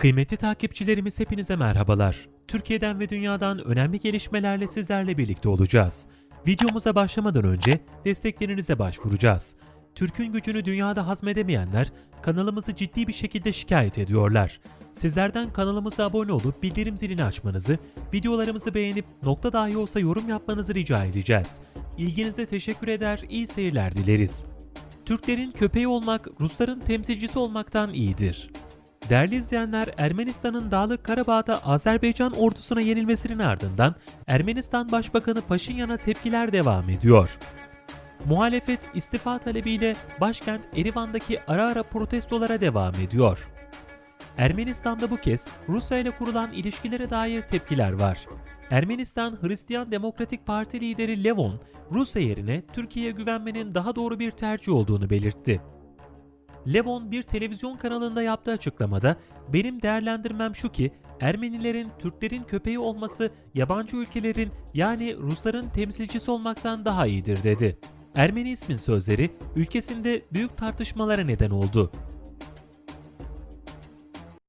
Kıymetli takipçilerimiz hepinize merhabalar. Türkiye'den ve dünyadan önemli gelişmelerle sizlerle birlikte olacağız. Videomuza başlamadan önce desteklerinize başvuracağız. Türk'ün gücünü dünyada hazmedemeyenler kanalımızı ciddi bir şekilde şikayet ediyorlar. Sizlerden kanalımıza abone olup bildirim zilini açmanızı, videolarımızı beğenip nokta dahi olsa yorum yapmanızı rica edeceğiz. İlginize teşekkür eder, iyi seyirler dileriz. Türklerin köpeği olmak Rusların temsilcisi olmaktan iyidir. Değerli izleyenler, Ermenistan'ın Dağlık Karabağ'da Azerbaycan ordusuna yenilmesinin ardından Ermenistan Başbakanı Paşinyan'a tepkiler devam ediyor. Muhalefet istifa talebiyle başkent Erivan'daki ara ara protestolara devam ediyor. Ermenistan'da bu kez Rusya ile kurulan ilişkilere dair tepkiler var. Ermenistan Hristiyan Demokratik Parti lideri Levon, Rusya yerine Türkiye'ye güvenmenin daha doğru bir tercih olduğunu belirtti. Levon bir televizyon kanalında yaptığı açıklamada benim değerlendirmem şu ki Ermenilerin Türklerin köpeği olması yabancı ülkelerin yani Rusların temsilcisi olmaktan daha iyidir dedi. Ermeni ismin sözleri ülkesinde büyük tartışmalara neden oldu.